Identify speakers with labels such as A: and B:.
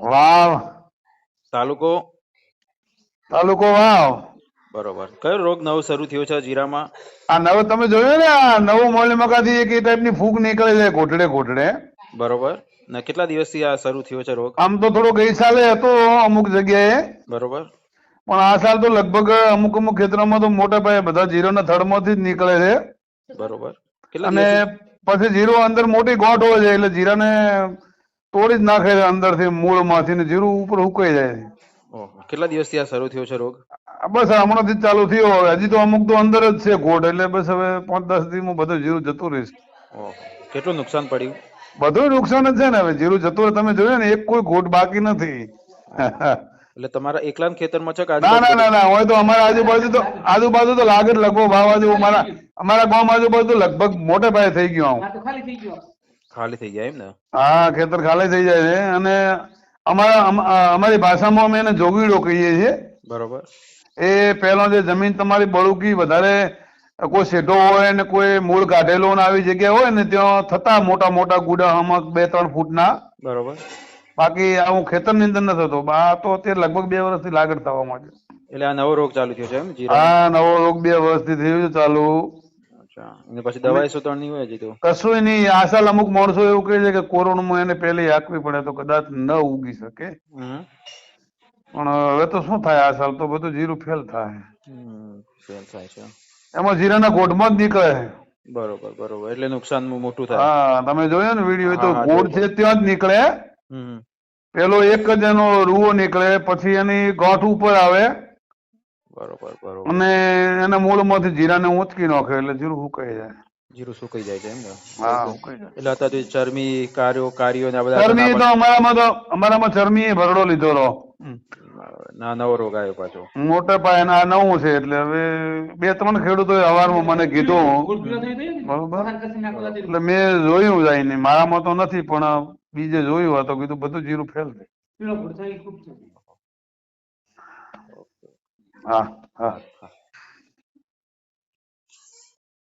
A: વાવ.
B: તાલુકો?
A: તાલુકો વાવ.
B: બરોબર. કયો રોગ નવો શરૂ થયો છે જીરામાં?
A: આ નવો તમે જોયું ને આ નવું મોલીમકાથી એક એ ટાઈપની ફૂગ નીકળે છે ઘોટડે ઘોટડે
B: બરોબર. ને કેટલા દિવસથી આ શરૂ થયો છે રોગ?
A: આમ તો થોડો ગઈ સાલે હતો અમુક જગ્યાએ.
B: બરોબર.
A: પણ આ સાલ તો લગભગ અમુક અમુક ખેતરોમાં તો મોટા પાયે બધા જીરોના થડમાંથી જ નીકળે છે.
B: બરોબર.
A: અને પછી જીરો અંદર મોટી ગોઠ હોય છે એટલે જીરાને તોડી જ નાખે છે અંદરથી મૂળમાંથી ને જીરું ઉપર ઉકાઈ જાય છે.
B: કેટલા દિવસથી આ શરૂ થયો છે રોગ?
A: બસ હમણાંથી ચાલુ થયો. હવે હજી તો અમુક તો અંદર જ છે ગોઠ એટલે બસ હવે પાંચ દસ દિવસમાં બધું જીરું જતું રહીશ.
B: કેટલું નુકસાન પડ્યું?
A: બધું નુકસાન જ છે ને હવે જીરું જતું તમે જોયું ને એક કોઈ ગોટ બાકી નથી.
B: એટલે તમારા એકલા ખેતરમાં છે
A: ના ના ના ના હોય તો અમારા આજુબાજુ તો આજુબાજુ તો લાગે લગભગ. ભાવ આજુ અમારા અમારા ગામ આજુબાજુ લગભગ મોટે પાયે થઈ ગયું આવું
B: ખાલી થઈ જાય એમ ને?
A: હા ખેતર ખાલી થઈ જાય છે અને અમારા અમારી ભાષામાં અમે એને જોગીડો કહીએ છીએ.
B: બરોબર.
A: એ પહેલો જે જમીન તમારી બળુકી વધારે કોઈ શેઢો હોય ને કોઈ મૂળ કાઢેલો ને આવી જગ્યા હોય ને ત્યાં થતા મોટા મોટા ગુડા અમુક બે ત્રણ ફૂટના.
B: બરોબર.
A: બાકી આવું ખેતરની અંદર ન થતો આ તો અત્યારે લગભગ બે વર્ષથી લાગડ થવા માંડ્યો.
B: એટલે આ નવો રોગ ચાલુ થયો છે એમ
A: હા નવો રોગ બે વર્ષથી થયું છે ચાલુ.
B: અચ્છા. અને પછી દવાઈ સુતણ નહીં હોય હજી તો?
A: કશું નહીં આ અમુક માણસો એવું કહે છે કે કોરોનામાં એને પહેલી હાંકવી પડે તો કદાચ ન ઉગી શકે. પણ હવે તો શું થાય આ સાલ તો બધું જીરું ફેલ થાય.
B: ફેલ થાય છે.
A: એમાં જીરાના ગોઢમાં જ નીકળે.
B: બરોબર બરોબર. એટલે નુકસાન મોટું થાય.
A: હા તમે જોયો ને વીડિયો તો ગોળ છે ત્યાં જ નીકળે.
B: હમ.
A: પેલો એક જ એનો રૂવો નીકળે પછી એની ગોઠ ઉપર આવે.
B: બરોબર બરોબર.
A: અને એના મૂળમાંથી જીરાને ઊંચકી નાખે એટલે જીરું સુકાઈ જાય.
B: જીરું સુકાઈ જાય છે એમ ને?
A: હા સુકાઈ જાય.
B: એટલે અત્યારે ચરમી કાર્યો કાર્યો ને આ બધા
A: ચરમી તો અમારામાં તો અમારામાં ચરમી ભરડો લીધો રો
B: ના નવો રોગ આવ્યો પાછો.
A: મોટા પાયે આ નવું છે એટલે હવે બે ત્રણ ખેડૂતો હવારમાં મને કીધું. બરોબર? એટલે મેં જોયું જાય ને મારામાં તો નથી પણ બીજે જોયું તો કીધું બધું જીરું ફેલ થાય હા હા
B: હા